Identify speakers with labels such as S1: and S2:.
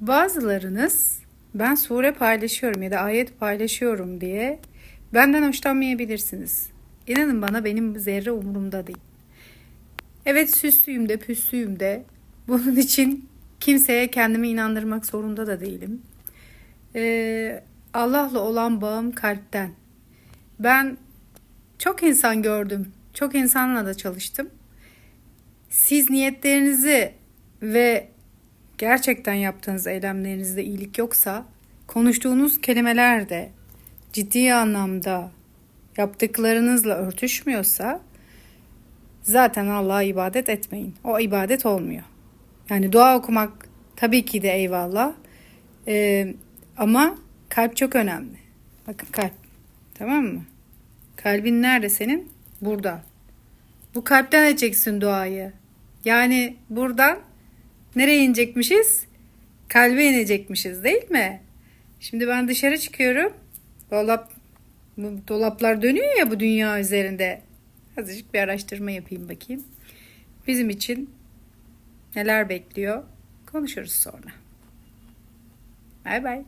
S1: Bazılarınız ben sure paylaşıyorum ya da ayet paylaşıyorum diye benden hoşlanmayabilirsiniz. İnanın bana benim zerre umurumda değil. Evet süslüyüm de püslüyüm de bunun için kimseye kendimi inandırmak zorunda da değilim. Ee, Allah'la olan bağım kalpten. Ben çok insan gördüm. Çok insanla da çalıştım. Siz niyetlerinizi ve gerçekten yaptığınız eylemlerinizde iyilik yoksa, konuştuğunuz kelimeler de ciddi anlamda yaptıklarınızla örtüşmüyorsa zaten Allah'a ibadet etmeyin. O ibadet olmuyor. Yani dua okumak tabii ki de eyvallah. Ee, ama kalp çok önemli. Bakın kalp. Tamam mı? Kalbin nerede senin? Burada. Bu kalpten edeceksin duayı. Yani buradan nereye inecekmişiz? Kalbe inecekmişiz değil mi? Şimdi ben dışarı çıkıyorum. Dolap, dolaplar dönüyor ya bu dünya üzerinde. Azıcık bir araştırma yapayım bakayım. Bizim için neler bekliyor? Konuşuruz sonra. Bay bay.